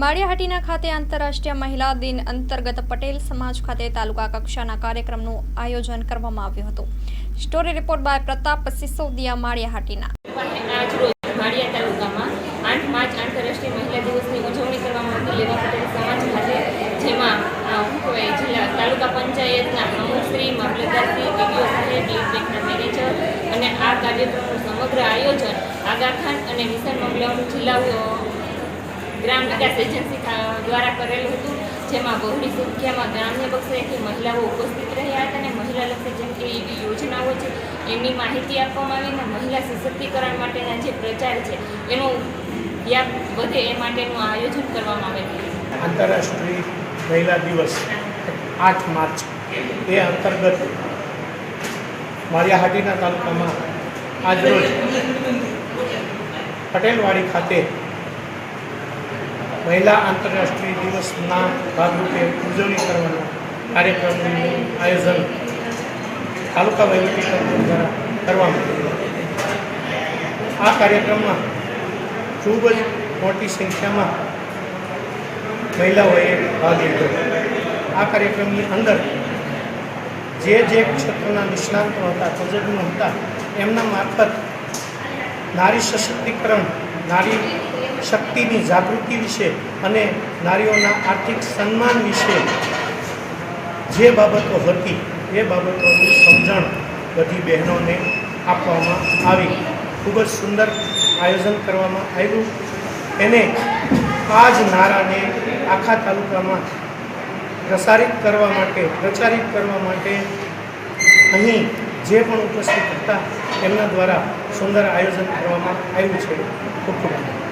માળિયાહાટીના ખાતે આંતરરાષ્ટ્રીય મહિલા દિન અંતર્ગત પટેલ સમાજ ખાતે તાલુકા કક્ષાના કાર્યક્રમનું આયોજન કરવામાં આવ્યું હતું. Story report by Pratap Sisodiya Maliya Hatina. આજ તાલુકા પંચાયતના આ કાર્યક્રમનું સમગ્ર આયોજન આગાખાન અને મિશન મંગલાનું જિલ્લા ગ્રામ વિકાસ એજન્સી દ્વારા કરેલું હતું, જેમાં બહોળી સંખ્યામાં ગ્રામ્ય કક્ષાએથી મહિલાઓ ઉપસ્થિત રહ્યા હતા અને મહિલાલક્ષી જેમ કે એવી યોજનાઓ છે, એમની માહિતી આપવામાં આવી અને મહિલા સશક્તિકરણ માટેના જે પ્રચાર છે, એનો વ્યાપ વધે એ માટેનું આયોજન કરવામાં આવેલું આંતરરાષ્ટ્રીય મહિલા દિવસ આઠ માર્ચ એ અંતર્ગત માળિયાહાટીના તાલુકામાં આજરોજ પટેલવાડી ખાતે મહિલા આંતરરાષ્ટ્રીય દિવસના ભાગરૂપે ઉજવણી કરવાનો કાર્યક્રમનું આયોજન તાલુકા વહીવટીતંત્ર દ્વારા કરવામાં આવ્યું. આ કાર્યક્રમમાં ખૂબ જ મોટી સંખ્યામાં મહિલાઓએ ભાગ લીધો. આ કાર્યક્રમની અંદર જે જે ક્ષેત્રના નિષ્ણાંતો હતા, તજજ્ઞો હતા, એમના મારફત નારી સશક્તિકરણ, નારી શક્તિની જાગૃતિ વિશે અને નારીઓના આર્થિક સન્માન વિશે જે બાબતો હતી, એ બાબતોની સમજણ બધી બહેનોને આપવામાં આવી. ખૂબ જ સુંદર આયોજન કરવામાં આવ્યું. એને આ જ નારાને આખા તાલુકામાં પ્રસારિત કરવા માટે, પ્રચારિત કરવા માટે અહીં જે પણ ઉપસ્થિત હતા, એમના દ્વારા સુંદર આયોજન કરવામાં આવ્યું છે. ખૂબ ખૂબ